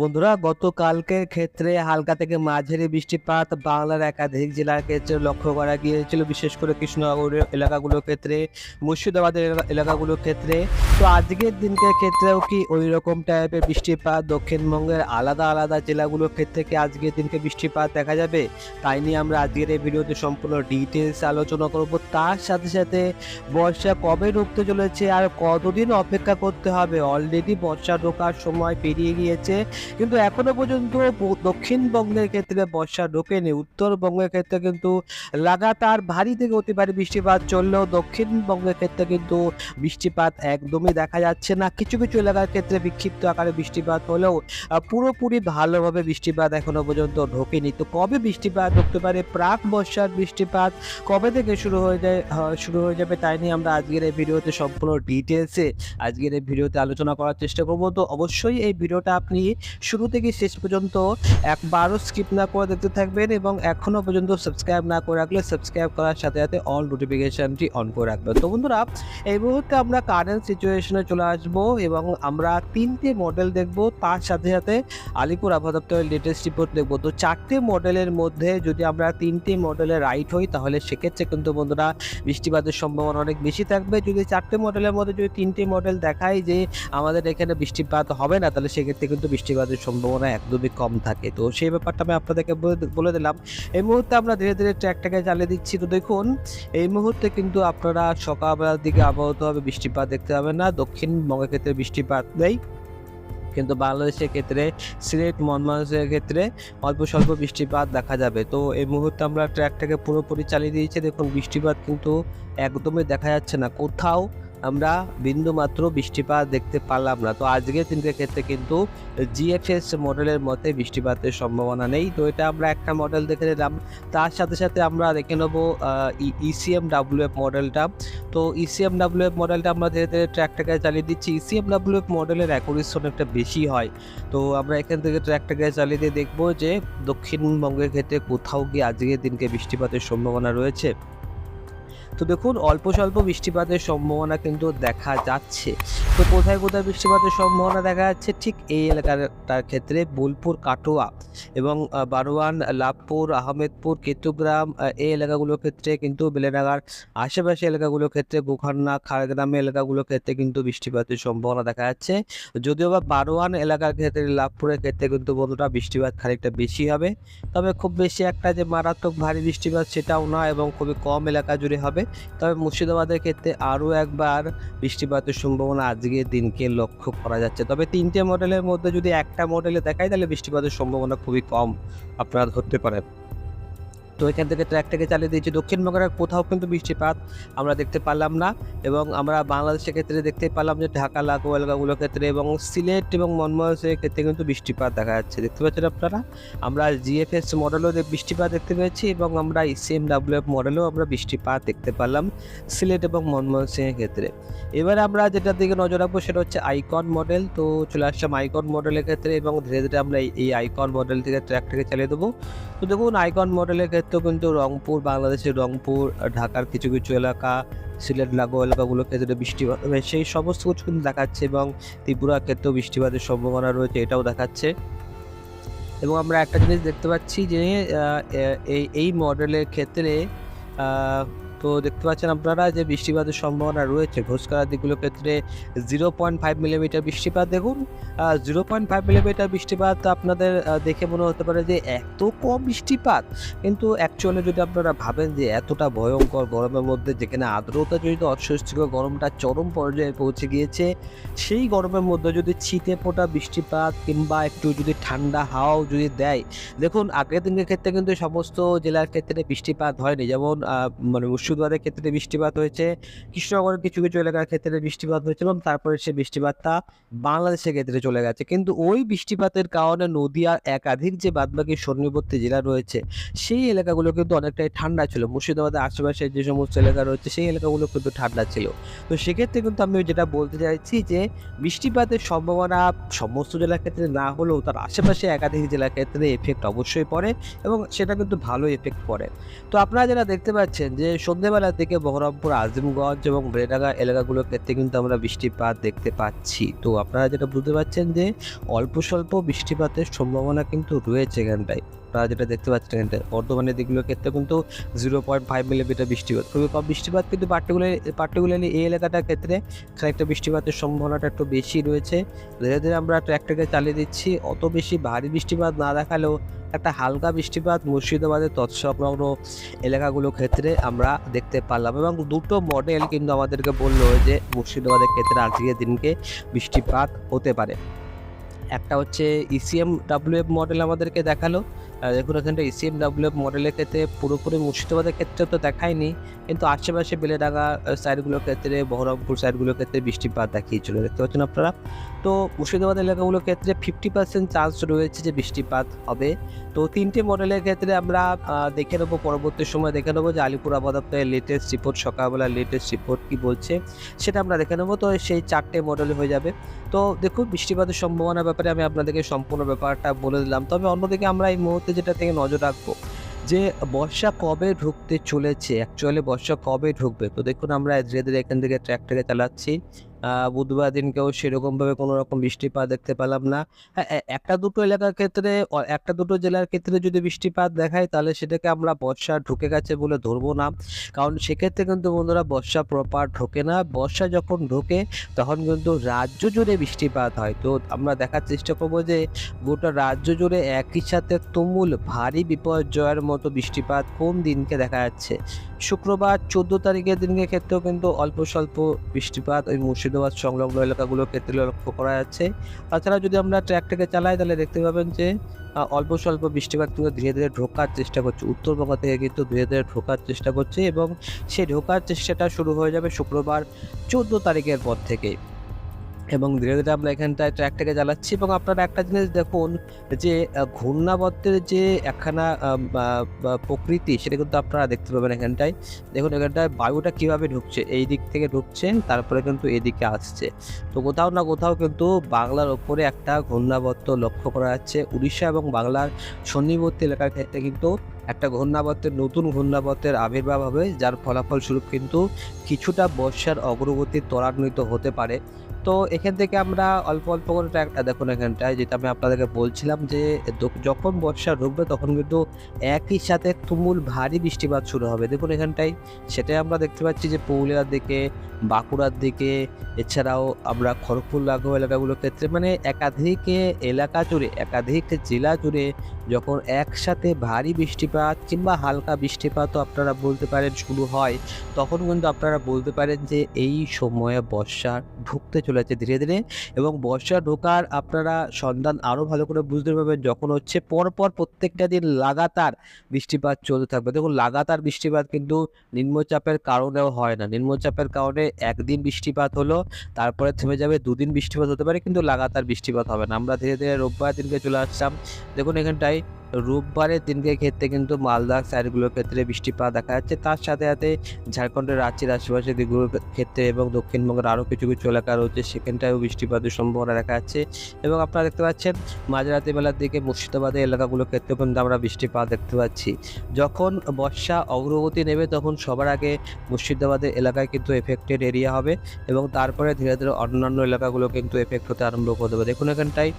বন্ধুরা গতকালকের ক্ষেত্রে হালকা থেকে মাঝারি বৃষ্টিপাত বাংলার একাধিক জেলার ক্ষেত্রে লক্ষ্য করা গিয়েছিল, বিশেষ করে কৃষ্ণনগর এলাকাগুলোর ক্ষেত্রে মুর্শিদাবাদের এলাকাগুলোর ক্ষেত্রে। তো আজকের দিনকের ক্ষেত্রেও কি ওই রকম টাইপের বৃষ্টিপাত? দক্ষিণবঙ্গের আলাদা আলাদা জেলাগুলোর ক্ষেত্রে কি আজকের দিনকে বৃষ্টিপাত দেখা যাবে? তাই নিয়ে আমরা আজকের এই ভিডিওতে সম্পূর্ণ ডিটেলস আলোচনা করব। তার সাথে সাথে বর্ষা কবে ঢুকতে চলেছে আর কতদিন অপেক্ষা করতে হবে? অলরেডি বর্ষা ঢোকার সময় পেরিয়ে গিয়েছে। কিন্তু এখনও পর্যন্ত দক্ষিণবঙ্গের ক্ষেত্রে বর্ষা ঢোকেনি। উত্তরবঙ্গের ক্ষেত্রে কিন্তু লাগাতার ভারী থেকে অতি ভারী বৃষ্টিপাত চললেও দক্ষিণবঙ্গের ক্ষেত্রে কিন্তু বৃষ্টিপাত একদমই দেখা যাচ্ছে না। কিছু কিছু এলাকার ক্ষেত্রে বিক্ষিপ্ত আকারে বৃষ্টিপাত হলেও পুরোপুরি ভালোভাবে বৃষ্টিপাত এখনও পর্যন্ত ঢোকেনি। তো কবে বৃষ্টিপাত ঢুকতে পারে? প্রাক বর্ষার বৃষ্টিপাত কবে থেকে শুরু হয়ে যায় শুরু হয়ে যাবে তাই নিয়ে আমরা আজকের এই ভিডিওতে সম্পূর্ণ ডিটেলসে আজকের এই ভিডিওতে আলোচনা করার চেষ্টা করব। তো অবশ্যই এই ভিডিওটা আপনি শুরু থেকে শেষ পর্যন্ত একবারও স্কিপ না করে দেখতে থাকবেন এবং এখনও পর্যন্ত সাবস্ক্রাইব না করে রাখলে সাবস্ক্রাইব করার সাথে সাথে অল নোটিফিকেশনটি অন করে রাখবেন। তো বন্ধুরা, এই মুহূর্তে আমরা কারেন্ট সিচুয়েশনে চলে আসব এবং আমরা তিনটে মডেল দেখব। তার সাথে সাথে আলিপুর আবহাওয়া লেটেস্ট রিপোর্ট দেখব। তো চারটে মডেলের মধ্যে যদি আমরা তিনটে মডেলে রাইট হই, তাহলে সেক্ষেত্রে কিন্তু বন্ধুরা বৃষ্টিপাতের সম্ভাবনা অনেক বেশি থাকবে। যদি চারটে মডেলের মধ্যে যদি তিনটে মডেল দেখায় যে আমাদের এখানে বৃষ্টিপাত হবে না, তাহলে সেক্ষেত্রে কিন্তু বৃষ্টিপাতের সম্ভাবনা একদমই কম থাকে। তো সেই ব্যাপারটা আমি আপনাদেরকে বলে- দিলাম। এই মুহূর্তে আমরা ধীরে ধীরে ট্র্যাকটাকে চালিয়ে দিচ্ছি। তো দেখুন, এই মুহূর্তে কিন্তু আপনারা সকালবেলার দিকে আবহাওয়াতে বৃষ্টিপাত দেখতে পাবেন না। দক্ষিণবঙ্গের ক্ষেত্রে বৃষ্টিপাত নেই। কিন্তু বাংলাদেশের ক্ষেত্রে, সিলেট মনমানসের ক্ষেত্রে অল্প স্বল্প বৃষ্টিপাত দেখা যাবে। তো এই মুহূর্তে আমরা ট্র্যাকটাকে পুরোপুরি চালিয়ে দিয়েছি। দেখুন, বৃষ্টিপাত কিন্তু একদমই দেখা যাচ্ছে না। কোথাও আমরা বিন্দু মাত্র বৃষ্টিপাত দেখতে পারলাম না। তো আজকের দিনকের ক্ষেত্রে কিন্তু জিএফএস মডেলের মতে বৃষ্টিপাতের সম্ভাবনা নেই। তো এটা আমরা একটা মডেল দেখে নিলাম। তার সাথে সাথে আমরা দেখে নেব ইসিএম ডাব্লিউএফ মডেলটা তো ইসিএম ডাব্লিউএফ মডেলটা আমরা ধীরে ধীরে ট্র্যাকটাকে চালিয়ে দিচ্ছি। ইসিএম ডাব্লিউএফ মডেলের অ্যাকুরেশন অনেকটা বেশি হয়। তো আমরা এখান থেকে ট্র্যাকটাকে চালিয়ে দিয়ে দেখব যে দক্ষিণবঙ্গের ক্ষেত্রে কোথাও গিয়ে আজকের দিনকে বৃষ্টিপাতের সম্ভাবনা রয়েছে। তো দেখুন, অল্প স্বল্প বৃষ্টিপাতের সম্ভাবনা কিন্তু দেখা যাচ্ছে। তো কোথায় কোথায় বৃষ্টিপাতের সম্ভাবনা দেখা যাচ্ছে? ঠিক এই এলাকাটার ক্ষেত্রে বোলপুর, কাটোয়া এবং বারোয়ান, লাভপুর, আহমেদপুর, কেতুগ্রাম এই এলাকাগুলোর ক্ষেত্রে কিন্তু বেলেনাগার আশেপাশে এলাকাগুলোর ক্ষেত্রে গোখান্না, খাড়গ্রামে এলাকাগুলোর ক্ষেত্রে কিন্তু বৃষ্টিপাতের সম্ভাবনা দেখা যাচ্ছে। যদিও বা বারোয়ান এলাকার ক্ষেত্রে, লাভপুরের ক্ষেত্রে কিন্তু বন্ধুরা বৃষ্টিপাত খানিকটা বেশি হবে। তবে খুব বেশি একটা যে মারাত্মক ভারী বৃষ্টিপাত সেটাও না এবং খুবই কম এলাকা জুড়ে হবে। তবে মুর্শিদাবাদের ক্ষেত্রে আরও একবার বৃষ্টিপাতের সম্ভাবনা আজকের দিনকে লক্ষ্য করা যাচ্ছে। তবে তিনটে মডেলের মধ্যে যদি একটা মডেলে দেখায় তাহলে বৃষ্টিপাতের সম্ভাবনা খুবই কম আপনারা ধরতে পারেন। তো এখান থেকে ট্র্যাকটাকে চালিয়ে দিয়েছি। দক্ষিণবঙ্গের কোথাও কিন্তু বৃষ্টিপাত আমরা দেখতে পারলাম না এবং আমরা বাংলাদেশের ক্ষেত্রে দেখতে পেলাম যে ঢাকা, লাগোয়া এলাকাগুলোর ক্ষেত্রে এবং সিলেট এবং মনমোহনের ক্ষেত্রে কিন্তু বৃষ্টিপাত দেখা যাচ্ছে। দেখতে পাচ্ছেন আপনারা? আমরা জিএফএস মডেলও বৃষ্টিপাত দেখতে পেয়েছি এবং আমরা ইসিএম ডাব্লিউএফ মডেলেও আমরা বৃষ্টিপাত দেখতে পারলাম সিলেট এবং মনমোহন সিংয়ের ক্ষেত্রে। এবারে আমরা যেটার দিকে নজর রাখব সেটা হচ্ছে আইকন মডেল তো চলে আসলাম আইকন মডেলের ক্ষেত্রে এবং ধীরে ধীরে আমরা এই আইকন মডেল থেকে ট্র্যাকটাকে চালিয়ে দেবো। তো দেখুন আইকন মডেলের ক্ষেত্রেও কিন্তু রংপুর, বাংলাদেশের রংপুর, ঢাকার কিছু কিছু এলাকা, সিলেট লাগো এলাকাগুলোর ক্ষেত্রে বৃষ্টিপাত হবে সেই সমস্ত কিছু কিন্তু দেখাচ্ছে এবং ত্রিপুরার ক্ষেত্রেও বৃষ্টিপাতের সম্ভাবনা রয়েছে, এটাও দেখাচ্ছে। এবং আমরা একটা জিনিস দেখতে পাচ্ছি যে এই মডেলের ক্ষেত্রে তো দেখতে পাচ্ছেন আপনারা যে বৃষ্টিপাতের সম্ভাবনা রয়েছে ঘোষকার দিকগুলোর ক্ষেত্রে জিরো পয়েন্ট ফাইভ মিলিমিটার বৃষ্টিপাত দেখুন। জিরো পয়েন্ট ফাইভ মিলিমিটার বৃষ্টিপাত আপনাদের দেখে মনে হতে পারে যে এত কম বৃষ্টিপাত। কিন্তু অ্যাকচুয়ালি যদি আপনারা ভাবেন যে এতটা ভয়ঙ্কর গরমের মধ্যে, যেখানে আর্দ্রতা জড়িত অস্বস্তিকর গরমটা চরম পর্যায়ে পৌঁছে গিয়েছে, সেই গরমের মধ্যে যদি ছিটে ফোটা বৃষ্টিপাত কিংবা একটু যদি ঠান্ডা হাওয়াও যদি দেয়, দেখুন আগের দিনের ক্ষেত্রে কিন্তু সমস্ত জেলার ক্ষেত্রে বৃষ্টিপাত হয়নি। যেমন মানে মুর্শিদাবাদের ক্ষেত্রে বৃষ্টিপাত হয়েছে। কৃষ্ণনগরের কিছু কিছু এলাকার ক্ষেত্রে বৃষ্টিপাত হয়েছে এবং তারপরে সে বৃষ্টিপাতটা বাংলাদেশের ক্ষেত্রে চলে গেছে। কিন্তু ওই বৃষ্টিপাতের কারণে নদিয়ার একাধিক যে বাদবাকি সন্নিবর্তী জেলা রয়েছে, সেই এলাকাগুলো কিন্তু অনেকটাই ঠান্ডা ছিল। মুর্শিদাবাদের আশেপাশে যে সমস্ত এলাকা রয়েছে, সেই এলাকাগুলো কিন্তু ঠান্ডা ছিল। তো সেক্ষেত্রে কিন্তু আমি যেটা বলতে চাইছি যে, বৃষ্টিপাতের সম্ভাবনা সমস্ত জেলার ক্ষেত্রে না হলেও তার আশেপাশে একাধিক জেলার ক্ষেত্রে এফেক্ট অবশ্যই পড়ে এবং সেটা কিন্তু ভালো এফেক্ট পড়ে। তো আপনারা যারা দেখতে পাচ্ছেন যে সন্ধ্যেবেলার দিকে বহরমপুর, আজিমগঞ্জ এবং বেলেডাঙ্গা এলাকাগুলোর ক্ষেত্রে কিন্তু আমরা বৃষ্টিপাত দেখতে পাচ্ছি। তো আপনারা যেটা বুঝতে পারছেন যে অল্প স্বল্প বৃষ্টিপাতের সম্ভাবনা কিন্তু রয়েছে এখানটায়। আপনারা যেটা দেখতে পাচ্ছেন এখানটায় বর্ধমানের দিকগুলোর ক্ষেত্রে কিন্তু জিরো পয়েন্ট ফাইভ মিলিমিটার বৃষ্টিপাত। খুবই কম বৃষ্টিপাত, কিন্তু পার্টিকুলার পার্টিকুলারলি এই এলাকাটার ক্ষেত্রে খানিকটা বৃষ্টিপাতের সম্ভাবনাটা একটু বেশি রয়েছে। ধীরে ধীরে আমরা ট্র্যাক্টরকে চালিয়ে দিচ্ছি। অত বেশি ভারী বৃষ্টিপাত না দেখালেও একটা হালকা বৃষ্টিপাত মুর্শিদাবাদের তৎসংলগ্ন এলাকাগুলোর ক্ষেত্রে আমরা দেখতে পারলাম। এবং দুটো মডেল কিন্তু আমাদেরকে বলল যে মুর্শিদাবাদের ক্ষেত্রে আজকের দিনকে বৃষ্টিপাত হতে পারে। একটা হচ্ছে ইসিএম ডাব্লিউএফ মডেল আমাদেরকে দেখাল। দেখুন এখানটা ইসিএম ডাব্লিউএফ মডেলের ক্ষেত্রে পুরোপুরি মুর্শিদাবাদের ক্ষেত্রে তো দেখায়নি, কিন্তু আশেপাশে বেলেডাঙ্গা সাইডগুলোর ক্ষেত্রে, বহরমপুর সাইডগুলোর ক্ষেত্রে বৃষ্টিপাত দেখিয়েছিল, দেখতে পাচ্ছেন আপনারা। তো মুর্শিদাবাদ এলাকাগুলোর ক্ষেত্রে ফিফটি পার্সেন্ট চান্স রয়েছে যে বৃষ্টিপাত হবে। তো তিনটে মডেলের ক্ষেত্রে আমরা দেখে নেব, পরবর্তী সময় দেখে নেব যে আলিপুর আবহাওয়া লেটেস্ট রিপোর্ট সকালবেলা লেটেস্ট রিপোর্ট কি বলছে, সেটা আমরা দেখে নেব। তো সেই চারটে মডেল হয়ে যাবে। তো দেখুন, বৃষ্টিপাতের সম্ভাবনার ব্যাপারে আমি আপনাদেরকে সম্পূর্ণ ব্যাপারটা বলে দিলাম। তবে অন্যদিকে আমরা এই মুহূর্তে যেটা থেকে নজর রাখব, যে বর্ষা কবে ঢুকতে চলেছে অ্যাকচুয়ালি বর্ষা কবে ঢুকবে? তো দেখুন, আমরা ধীরে ধীরে এখান থেকে ট্র্যাক্টরে চালাচ্ছি। বুধবার দিনকেও সেরকমভাবে কোনো রকম বৃষ্টিপাত দেখতে পেলাম না। হ্যাঁ একটা দুটো এলাকার ক্ষেত্রে একটা দুটো জেলার ক্ষেত্রে যদি বৃষ্টিপাত দেখায়, তাহলে সেটাকে আমরা বর্ষা ঢুকে গেছে বলে ধরবো না। কারণ সেক্ষেত্রে কিন্তু বন্ধুরা বর্ষা প্রপার ঢোকে না। বর্ষা যখন ঢোকে, তখন কিন্তু রাজ্য জুড়ে বৃষ্টিপাত হয়। তো আমরা দেখার চেষ্টা করব যে, গোটা রাজ্য জুড়ে একই সাথে তুমুল ভারী বিপর্যয়ের মতো বৃষ্টিপাত কোন দিনকে দেখা যাচ্ছে? শুক্রবার চোদ্দ তারিখের দিনকে ক্ষেত্রেও কিন্তু অল্প স্বল্প বৃষ্টিপাত ওই মুর্শিদাবাদ সংলগ্ন এলাকাগুলোর ক্ষেত্রে লক্ষ্য করা যাচ্ছে। তাছাড়া যদি আমরা ট্র্যাকটাকে চালাই, তাহলে দেখতে পাবেন যে অল্প স্বল্প বৃষ্টিপাত কিন্তু ধীরে ধীরে ঢোকার চেষ্টা করছে। উত্তরবঙ্গ থেকে কিন্তু ধীরে ধীরে ঢোকার চেষ্টা করছে এবং সেই ঢোকার চেষ্টাটা শুরু হয়ে যাবে শুক্রবার চোদ্দ তারিখের পর থেকে। এবং ধীরে ধীরে আমরা এখানটায় ট্র্যাকটাকে চালাচ্ছি এবং আপনারা একটা জিনিস দেখুন যে আহ, ঘূর্ণাবর্তের যে একখানা প্রকৃতি সেটা কিন্তু আপনারা দেখতে পাবেন এখানটায়। দেখুন এখানটায় বায়ুটা কীভাবে ঢুকছে এই দিক থেকে ঢুকছে তারপরে কিন্তু এদিকে আসছে। তো কোথাও না কোথাও কিন্তু বাংলার ওপরে একটা ঘূর্ণাবর্ত লক্ষ্য করা যাচ্ছে। উড়িষ্যা এবং বাংলার সন্নিবর্তী এলাকার ক্ষেত্রে কিন্তু একটা ঘূর্ণাবর্তের, নতুন ঘূর্ণাবর্তের আবির্ভাব হবে, যার ফলাফল স্বরূপ কিন্তু কিছুটা বর্ষার অগ্রগতি ত্বরান্বিত হতে পারে। তো এখান থেকে আমরা অল্প অল্প করে track- দেখুন এখানটায়, যেটা আমি আপনাদেরকে বলছিলাম যে যখন বর্ষা ঢুকবে তখন কিন্তু একই সাথে তুমুল ভারী বৃষ্টিপাত শুরু হবে। দেখুন এখানটায়, সেটাই আমরা দেখতে পাচ্ছি যে পুরুলিয়ার দিকে, বাঁকুড়ার দিকে, এছাড়াও আমরা খড়গপুর লাগু এলাকাগুলোর ক্ষেত্রে মানে একাধিক এলাকা জুড়ে, একাধিক জেলা জুড়ে যখন একসাথে ভারী বৃষ্টিপাত কিংবা হালকা বৃষ্টিপাতও আপনারা বলতে পারেন শুরু হয়। তখন কিন্তু আপনারা বলতে পারেন যে এই সময়ে বর্ষা ঢুকতে চলেছে ধীরে ধীরে এবং বর্ষা ঢোকার আপনারা সন্ধান আরও ভালো করে বুঝতে পারবেন যখন হচ্ছে পরপর প্রত্যেকটা দিন লাগাতার বৃষ্টিপাত চলতে থাকবে। দেখুন, লাগাতার বৃষ্টিপাত কিন্তু নিম্নচাপের কারণেও হয় না। নিম্নচাপের কারণে একদিন বৃষ্টিপাত হলো, তারপরে থেমে যাবে, দুদিন বৃষ্টিপাত হতে পারে, কিন্তু লাগাতার বৃষ্টিপাত হবে না। আমরা ধীরে ধীরে রোববার দিনকে চলে আসলাম। দেখুন, এখানটায় রোববারের দিনকে ক্ষেত্রে কিন্তু মালদা সাইডগুলোর ক্ষেত্রে বৃষ্টিপাত দেখা যাচ্ছে। তার সাথে সাথে ঝাড়খণ্ডের রাঁচির আশেপাশে দিকগুলোর ক্ষেত্রে এবং দক্ষিণবঙ্গের আরও কিছু কিছু এলাকা রয়েছে, সেখানটায়ও বৃষ্টিপাতের সম্ভাবনা দেখা যাচ্ছে। এবং আপনারা দেখতে পাচ্ছেন, মাঝরাতে বেলার দিকে মুর্শিদাবাদের এলাকাগুলোর ক্ষেত্রেও কিন্তু আমরা বৃষ্টিপাত দেখতে পাচ্ছি। যখন বর্ষা অগ্রগতি নেবে তখন সবার আগে মুর্শিদাবাদের এলাকায় কিন্তু এফেক্টেড এরিয়া হবে এবং তারপরে ধীরে ধীরে অন্যান্য এলাকাগুলো কিন্তু এফেক্ট হতে আরম্ভ করে দেবে। দেখুন এখানটায়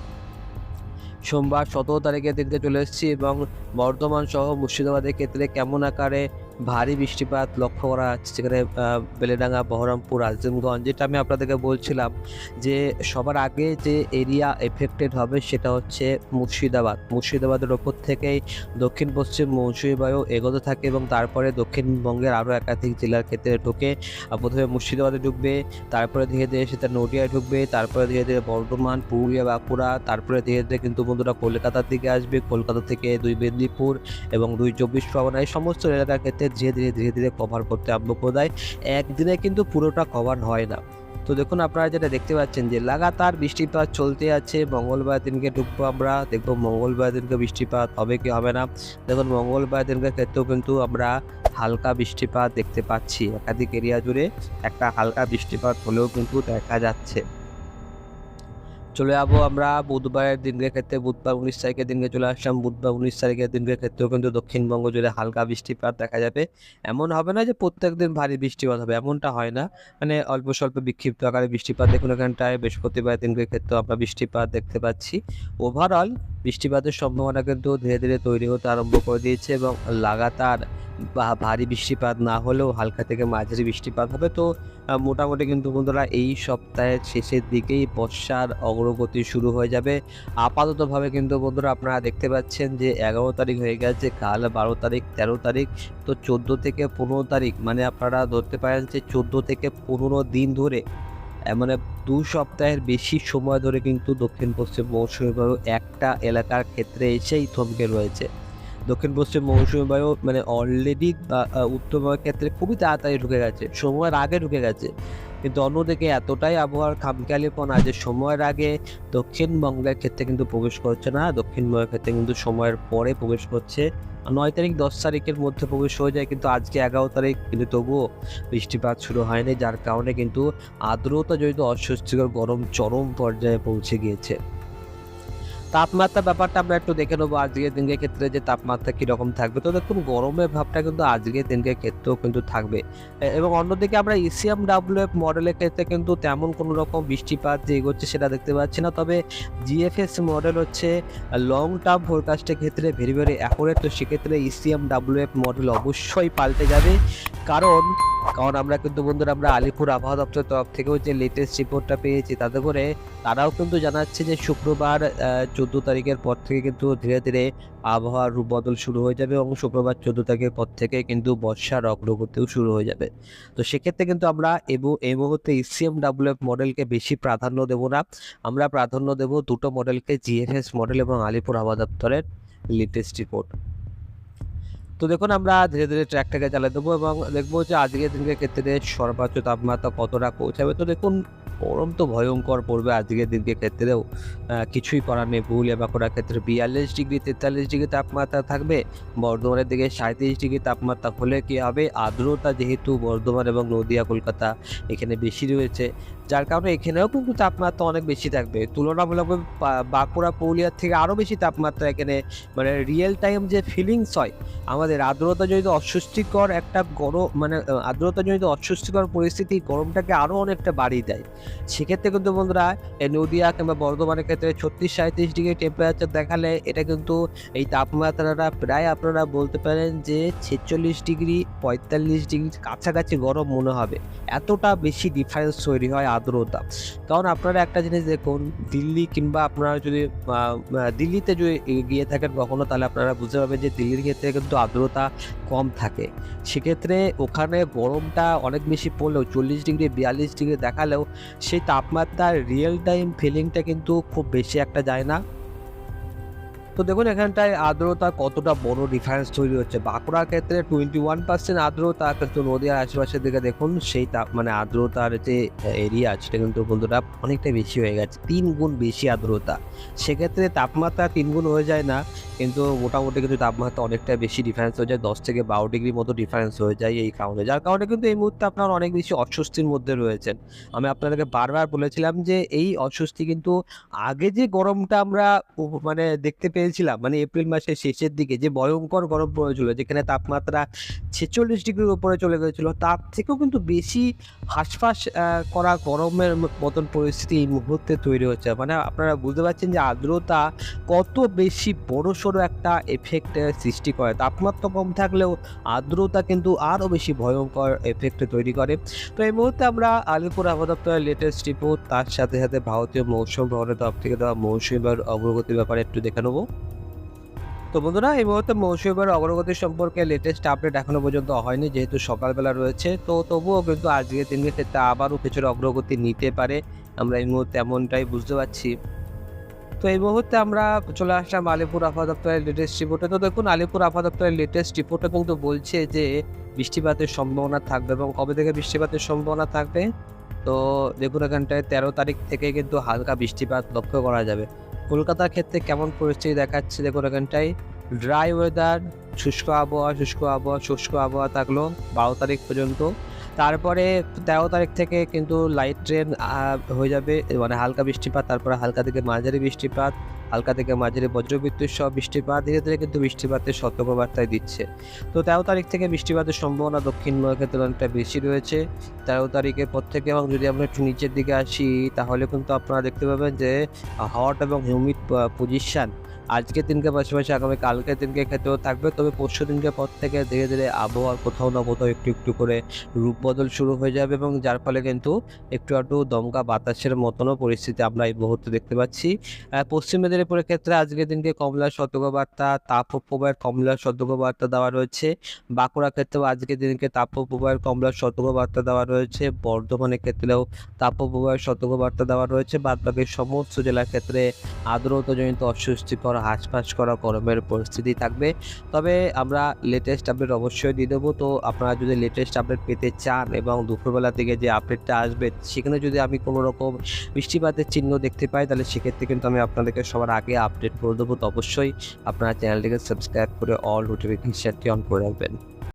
সোমবার সতেরো তারিখের দিনকে চলে এসেছি এবং বর্ধমান সহ মুর্শিদাবাদের ক্ষেত্রে কেমন আকারে ভারী বৃষ্টিপাত লক্ষ্য করা যাচ্ছে যেখানে বেলেডাঙ্গা, বহরমপুর আজিমগঞ্জ যেটা আমি আপনাদেরকে বলছিলাম যে সবার আগে যে এরিয়া এফেক্টেড হবে সেটা হচ্ছে মুর্শিদাবাদ। মুর্শিদাবাদের ওপর থেকেই দক্ষিণ পশ্চিম মৌসুমী বায়ু এগোতে থাকে এবং তারপরে দক্ষিণবঙ্গের আরও একাধিক জেলার ক্ষেত্রে ঢুকে প্রথমে মুর্শিদাবাদে ঢুকবে, তারপরে ধীরে ধীরে সেটা নদিয়ায় ঢুকবে, তারপরে ধীরে ধীরে বর্ধমান, পুরুলিয়া, বাঁকুড়া, তারপরে ধীরে ধীরে কিন্তু বন্ধুরা কলকাতার দিকে আসবে, কলকাতা থেকে দুই মেদিনীপুর এবং দুই চব্বিশ পরগনা। এই সমস্ত এলাকার ক্ষেত্রে ধীরে ধীরে ধীরে ধীরে কভার করতে আরম্ভ দেয়। একদিনে কিন্তু পুরোটা কভার হয় না। তো দেখুন আপনারা যেটা দেখতে পাচ্ছেন যে লাগাতার বৃষ্টিপাত চলতে আছে মঙ্গলবার দিনকে ঢুকবো আমরা, দেখব মঙ্গলবার দিনকে বৃষ্টিপাত হবে কি হবে না। দেখুন মঙ্গলবার দিনকে ক্ষেত্রেও কিন্তু আমরা হালকা বৃষ্টিপাত দেখতে পাচ্ছি। একাধিক এরিয়া জুড়ে একটা হালকা বৃষ্টিপাত হলেও কিন্তু দেখা যাচ্ছে। চলে যাব আমরা বুধবারের দিনকে ক্ষেত্রে, বুধবার উনিশ তারিখের দিনকে চলে আসলাম, বুধবার উনিশ তারিখের দিনকে ক্ষেত্রেও কিন্তু দক্ষিণবঙ্গ জুড়ে হালকা বৃষ্টিপাত দেখা যাবে। এমন হবে না যে প্রত্যেক দিন ভারী বৃষ্টিপাত হবে, এমনটা হয় না। মানে অল্প স্বল্প বিক্ষিপ্ত আকারে বৃষ্টিপাত দেখুন, এখানটায় বৃহস্পতিবার দিনকে ক্ষেত্রেও আমরা বৃষ্টিপাত দেখতে পাচ্ছি। ওভারঅল বৃষ্টিপাতের সম্ভাবনা কিন্তু ধীরে ধীরে তৈরি হতে আরম্ভ করে দিয়েছে এবং লাগাতার বা ভারী বৃষ্টিপাত না হলেও হালকা থেকে মাঝারি বৃষ্টিপাত হবে। তো মোটামুটি কিন্তু বন্ধুরা এই সপ্তাহের শেষের দিকেই বর্ষার অগ্রগতি শুরু হয়ে যাবে। আপাততভাবে কিন্তু বন্ধুরা আপনারা দেখতে পাচ্ছেন যে এগারো তারিখ হয়ে গেছে, কাল বারো তারিখ, তেরো তারিখ, তো চোদ্দ থেকে পনেরো তারিখ মানে আপনারা ধরতে পারেন যে চোদ্দ থেকে পনেরো দিন ধরে মানে দু সপ্তাহের বেশি সময় ধরে কিন্তু দক্ষিণ পশ্চিম মৌসুমী বায়ু একটা এলাকার ক্ষেত্রে এসেই থমকে রয়েছে। দক্ষিণ পশ্চিম মৌসুমী বায়ু মানে অলরেডি উত্তরবঙ্গের ক্ষেত্রে খুবই তাড়াতাড়ি ঢুকে গেছে, সময়ের আগে ঢুকে গেছে। কিন্তু অন্যদিকে এতটাই আবহাওয়ার খামখেয়ালিপনা যে সময়ের আগে দক্ষিণবঙ্গের ক্ষেত্রে কিন্তু প্রবেশ করছে না দক্ষিণবঙ্গের ক্ষেত্রে কিন্তু সময়ের পরে প্রবেশ করছে। নয় তারিখ, দশ তারিখের মধ্যে প্রবেশ হয়ে যায়, কিন্তু আজকে এগারো তারিখ, কিন্তু তবুও বৃষ্টিপাত শুরু হয়নি, যার কারণে কিন্তু আর্দ্রতা জড়িত অস্বস্তিকর গরম চরম পর্যায়ে পৌঁছে গিয়েছে। তাপমাত্রা ব্যাপারটা আমরা একটু দেখে নেব আজকের দিনকে ক্ষেত্রে যে তাপমাত্রা কীরকম থাকবে। তো দেখুন, গরমের ভাবটা কিন্তু আজকের দিনকে ক্ষেত্রেও কিন্তু থাকবে। এবং অন্যদিকে আমরা ইসিএম ডাব্লিউএফ মডেলের ক্ষেত্রে কিন্তু তেমন কোনো রকম বৃষ্টিপাত যে এগোচ্ছে সেটা দেখতে পাচ্ছি না। তবে জিএফএস মডেল হচ্ছে লং টার্ম ফোরকাস্টের ক্ষেত্রে ভেরি ভেরি অ্যাকুরেট তো সেক্ষেত্রে ইসিএম ডাব্লিউএফ মডেল অবশ্যই পাল্টে যাবে। কারণ কারণ আমরা কিন্তু বন্ধুরা, আমরা আলিপুর আবহাওয়া দপ্তরের তরফ থেকেও যে লেটেস্ট রিপোর্টটা পেয়েছি, তাতে করে তারাও কিন্তু জানাচ্ছে যে শুক্রবার চোদ্দ তারিখের পর থেকে কিন্তু ধীরে ধীরে আবহাওয়ার রূপ বদল শুরু হয়ে যাবে এবং শুক্রবার, চোদ্দ তারিখের পর থেকে কিন্তু বর্ষার অগ্রগতিও শুরু হয়ে যাবে। তো সেক্ষেত্রে কিন্তু আমরা এবং, এই মুহূর্তে ইসিএম ডাব্লিউএফ মডেলকে বেশি প্রাধান্য দেবো না। আমরা প্রাধান্য দেবো দুটো মডেলকে জিএফএস মডেল এবং আলিপুর আবহাওয়া দপ্তরের লেটেস্ট রিপোর্ট তো দেখুন, আমরা ধীরে ধীরে ট্র্যাকটাকে চালিয়ে দেবো এবং দেখব যে আজকের দিনকে ক্ষেত্রে সর্বোচ্চ তাপমাত্রা কতটা পৌঁছাবে। তো দেখুন, গরম তো ভয়ঙ্কর পড়বে আজকের দিনকে ক্ষেত্রেও। কিছুই করার নেই, ভুল পুরুলিয়া বাঁকুড়ার ক্ষেত্রে বিয়াল্লিশ ডিগ্রি, তেতাল্লিশ ডিগ্রি তাপমাত্রা থাকবে। বর্ধমানের দিকে সাঁত্রিশ ডিগ্রি তাপমাত্রা হলে কি হবে? আর্দ্রতা যেহেতু বর্ধমান এবং নদিয়া, কলকাতা এখানে বেশি রয়েছে। যার কারণে এখানেও কিন্তু তাপমাত্রা অনেক বেশি থাকবে। তুলনামূলকভাবে বাঁকুড়া পুরুলিয়ার থেকে আরও বেশি তাপমাত্রা এখানে মানে রিয়েল টাইম যে ফিলিংস হয় আমাদের আর্দ্রতা জনিত অস্বস্তিকর একটা গরম মানে আহ, আর্দ্রতা জনিত অস্বস্তিকর পরিস্থিতি গরমটাকে আরও অনেকটা বাড়িয়ে দেয়। সেক্ষেত্রে কিন্তু বন্ধুরা এই নদিয়া কিংবা বর্ধমানের ক্ষেত্রে ছত্রিশ সাঁত্রিশ ডিগ্রি টেম্পারেচার দেখালে এটা কিন্তু এই তাপমাত্রাটা প্রায় আপনারা বলতে পারেন যে ছেচল্লিশ ডিগ্রি পঁয়তাল্লিশ ডিগ্রি কাছাকাছি গরম মনে হবে। এতটা বেশি ডিফারেন্স তৈরি হয় আর্দ্রতা। কারণ আপনারা একটা জিনিস দেখুন, দিল্লি কিংবা আপনারা যদি দিল্লিতে যদি গিয়ে থাকেন কখনো, তাহলে আপনারা বুঝতে পারবেন যে দিল্লির ক্ষেত্রে কিন্তু আর্দ্রতা কম থাকে। সেক্ষেত্রে ওখানে গরমটা অনেক বেশি পড়লেও, চল্লিশ ডিগ্রি, বিয়াল্লিশ ডিগ্রি দেখালেও, সেই তাপমাত্রার রিয়েল টাইম ফিলিংটা কিন্তু খুব বেশি একটা যায় না। তো দেখুন, এখানটায় আর্দ্রতা কতটা বড় ডিফারেন্স তৈরি হচ্ছে? বাঁকুড়ার ক্ষেত্রে টোয়েন্টি ওয়ান পার্সেন্ট আর্দ্রতা, কিন্তু নদীয়ার আশেপাশের দিকে দেখুন সেই তাপ মানে আর্দ্রতার যে এরিয়া সেটা কিন্তু বন্ধুরা অনেকটা বেশি হয়ে গেছে তিন গুণ বেশি আর্দ্রতা। সেক্ষেত্রে তাপমাত্রা তিন গুণ হয়ে যায় না, কিন্তু মোটামুটি কিন্তু তাপমাত্রা অনেকটা বেশি ডিফারেন্স হয়ে যায়, দশ থেকে বারো ডিগ্রির মতো ডিফারেন্স হয়ে যায় এই কারণে, যার কারণে কিন্তু এই মুহূর্তে আপনারা অনেক বেশি অস্বস্তির মধ্যে রয়েছেন। আমি আপনাদেরকে বারবার বলেছিলাম যে এই অস্বস্তি কিন্তু আগে যে গরমটা আমরা মানে দেখতে পেয়েছিলাম মানে এপ্রিল মাসের শেষের দিকে যে ভয়ঙ্কর গরম পড়েছিল, যেখানে তাপমাত্রা ছেচল্লিশ ডিগ্রির উপরে চলে গেছিল, তার থেকেও কিন্তু বেশি হাঁসফাঁস করা গরমের মতন পরিস্থিতি এই মুহূর্তে তৈরি হচ্ছে। মানে আপনারা বুঝতে পারছেন যে আর্দ্রতা কত বেশি বড় সড়ো একটা এফেক্ট সৃষ্টি করে। তাপমাত্রা কম থাকলেও আর্দ্রতা কিন্তু আরও বেশি ভয়ঙ্কর এফেক্ট তৈরি করে। তো এই মুহূর্তে আমরা আলিপুর আবহাওয়া লেটেস্ট রিপোর্ট তার সাথে সাথে ভারতীয় মৌসুম ভবনের তরফ থেকে দেওয়া মৌসুমী বায়ুর অগ্রগতির ব্যাপারে একটু দেখে নেব। তো বন্ধুরা, এই মুহূর্তে মৌসুমী বায়ুর অগ্রগতি সম্পর্কে লেটেস্ট আপডেট এখনও পর্যন্ত হয়নি, যেহেতু সকালবেলা রয়েছে। তো তবুও কিন্তু আজকের দিনের ক্ষেত্রে আবারও কিছুটা অগ্রগতি নিতে পারে। আমরা এই মুহূর্তে এমনটাই বুঝতে পারছি। তো এই মুহূর্তে আমরা চলে আসলাম আলিপুর আবহাওয়া দপ্তরের লেটেস্ট রিপোর্টে তো দেখুন, আলিপুর আবহাওয়া দপ্তরের লেটেস্ট রিপোর্টে কিন্তু বলছে যে বৃষ্টিপাতের সম্ভাবনা থাকবে এবং কবে থেকে বৃষ্টিপাতের সম্ভাবনা থাকবে? তো দেখুন, এখানটায় তেরো তারিখ থেকে কিন্তু হালকা বৃষ্টিপাত লক্ষ্য করা যাবে। কলকাতার ক্ষেত্রে কেমন পরিস্থিতি দেখাচ্ছে দেখুন এখানটায়। ড্রাই ওয়েদার শুষ্ক আবহাওয়া শুষ্ক আবহাওয়া শুষ্ক আবহাওয়া থাকল বারো তারিখ পর্যন্ত। তারপরে তেরো তারিখ থেকে কিন্তু লাইট ট্রেন হয়ে যাবে মানে হালকা বৃষ্টিপাত, তারপরে হালকা থেকে মাঝারি বৃষ্টিপাত। হালকা থেকে মাঝারি বজ্রবিদ্যুৎ সহ বৃষ্টিপাত, ধীরে ধীরে কিন্তু বৃষ্টিপাতের সতর্কবার্তায় দিচ্ছে। তো তেরো তারিখ থেকে বৃষ্টিপাতের সম্ভাবনা দক্ষিণবঙ্গের অনেকটা বেশি রয়েছে। তেরো তারিখের পর থেকে এবং যদি আমরা একটু নিচের দিকে আসি, তাহলে কিন্তু আপনারা দেখতে পাবেন যে, হট এবং হিউমিড পজিশন আজকের দিনকে পাশাপাশি আগামী কালকের দিনকে ক্ষেত্রেও থাকবে। তবে পরশু দিনকে পর থেকে ধীরে ধীরে আবহাওয়ার কোথাও না কোথাও একটু একটু করে রূপ বদল শুরু হয়ে যাবে এবং যার ফলে কিন্তু একটু একটু দমকা বাতাসের মতনও পরিস্থিতি আমরা এই মুহূর্তে দেখতে পাচ্ছি। পশ্চিম মেদিনীপুরের ক্ষেত্রে আজকের দিনকে কমলা সতর্কবার্তা, তাপপ্রবাহের কমলা সতর্কবার্তা দেওয়া রয়েছে। বাঁকুড়া ক্ষেত্রেও আজকের দিনকে তাপপ্রবাহের কমলা সতর্কবার্তা দেওয়া রয়েছে। বর্ধমানের ক্ষেত্রেও তাপপ্রবাহের সতর্কবার্তা দেওয়া রয়েছে। বাদ বাকি সমস্ত জেলার ক্ষেত্রে আর্দ্রতাজনিত অস্বস্তিকর হাঁসফাঁস করা, গরমের পরিস্থিতি থাকবে। তবে আমরা লেটেস্ট আপডেট অবশ্যই দিয়ে দেবো। তো আপনারা যদি লেটেস্ট আপডেট পেতে চান এবং দুপুরবেলা থেকে যে আপডেটটা আসবে, সেখানে যদি আমি কোনো রকম বৃষ্টিপাতের চিহ্ন দেখতে পাই, তাহলে সেক্ষেত্রে কিন্তু আমি আপনাদেরকে সবার আগে আপডেট করে দেবো। তো অবশ্যই আপনারা চ্যানেলটিকে সাবস্ক্রাইব করে অল নোটিফিকেশানটি অন করে রাখবেন।